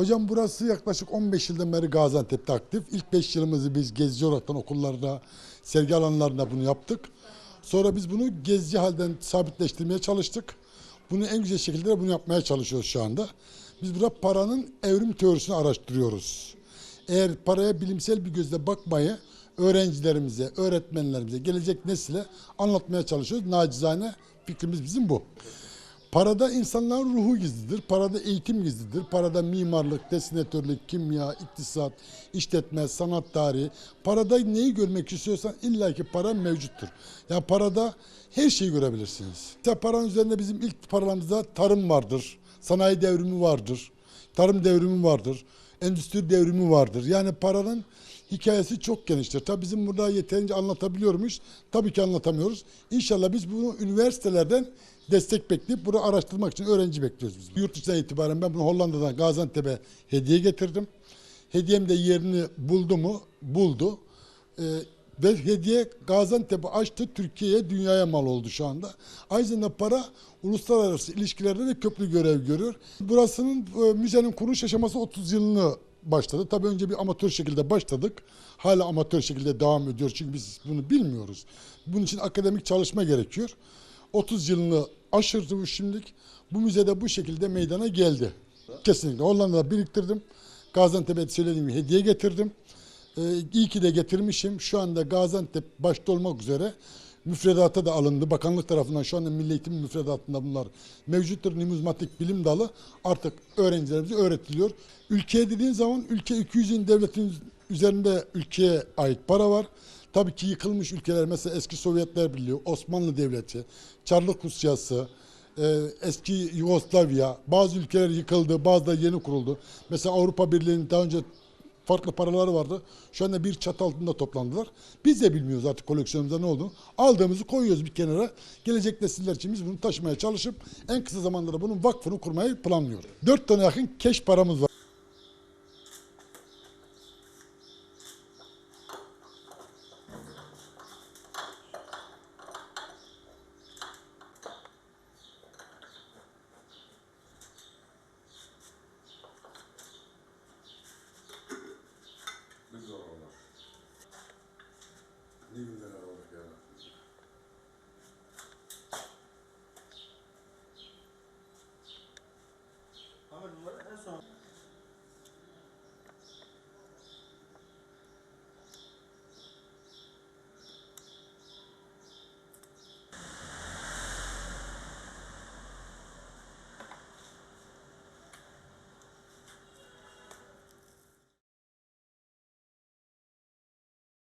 Hocam burası yaklaşık 15 yıldan beri Gaziantep'te aktif. İlk 5 yılımızı biz gezici olaraktan okullarda, sergi alanlarında bunu yaptık. Sonra biz bunu gezici halden sabitleştirmeye çalıştık. Bunu en güzel şekilde de bunu yapmaya çalışıyoruz şu anda. Biz burada paranın evrim teorisini araştırıyoruz. Eğer paraya bilimsel bir gözle bakmayı öğrencilerimize, öğretmenlerimize, gelecek nesile anlatmaya çalışıyoruz. Nacizane fikrimiz bizim bu. Parada insanların ruhu gizlidir. Parada eğitim gizlidir. Parada mimarlık, desinatörlük, kimya, iktisat, işletme, sanat tarihi. Parada neyi görmek istiyorsan illaki para mevcuttur. Yani parada her şeyi görebilirsiniz. Mesela paranın üzerinde bizim ilk paralarımızda tarım vardır. Sanayi devrimi vardır. Tarım devrimi vardır. Endüstri devrimi vardır. Yani paranın hikayesi çok geniştir. Tabii bizim burada yeterince anlatabiliyor muyuz? Tabii ki anlatamıyoruz. İnşallah biz bunu üniversitelerden destek bekleyip bunu araştırmak için öğrenci bekliyoruz biz. Yurt dışından itibaren ben bunu Hollanda'dan Gaziantep'e hediye getirdim. Hediyem de yerini buldu mu? Buldu. Ee, ve hediye Gaziantep'i açtı. Türkiye'ye, dünyaya mal oldu şu anda. Zamanda para uluslararası ilişkilerde de köprü görev görüyor. Burasının e, müzenin kuruluş aşaması 30 yılını başladı. Tabii önce bir amatör şekilde başladık. Hala amatör şekilde devam ediyor çünkü biz bunu bilmiyoruz. Bunun için akademik çalışma gerekiyor. 30 yılını aşırdı bu şimdilik. Bu müzede bu şekilde meydana geldi. Kesinlikle Hollanda'da biriktirdim. Gaziantep'e söylediğim gibi hediye getirdim. Ee, iyi ki de getirmişim. Şu anda Gaziantep başta olmak üzere müfredata da alındı. Bakanlık tarafından şu anda Milli Eğitim müfredatında bunlar mevcuttur. Numizmatik bilim dalı artık öğrencilerimize öğretiliyor. Ülkeye dediğin zaman ülke 200'ün devletin üzerinde ülkeye ait para var. Tabii ki yıkılmış ülkeler mesela eski Sovyetler Birliği, Osmanlı Devleti, Çarlık Rusyası, e, eski Yugoslavya, bazı ülkeler yıkıldı, bazıları yeni kuruldu. Mesela Avrupa Birliği'nin daha önce farklı paraları vardı. Şu anda bir çatı altında toplandılar. Biz de bilmiyoruz artık koleksiyonumuzda ne olduğunu. Aldığımızı koyuyoruz bir kenara. Gelecek nesiller için biz bunu taşımaya çalışıp en kısa zamanda da bunun vakfını kurmayı planlıyoruz. Dört tane yakın keş paramız var. leaving the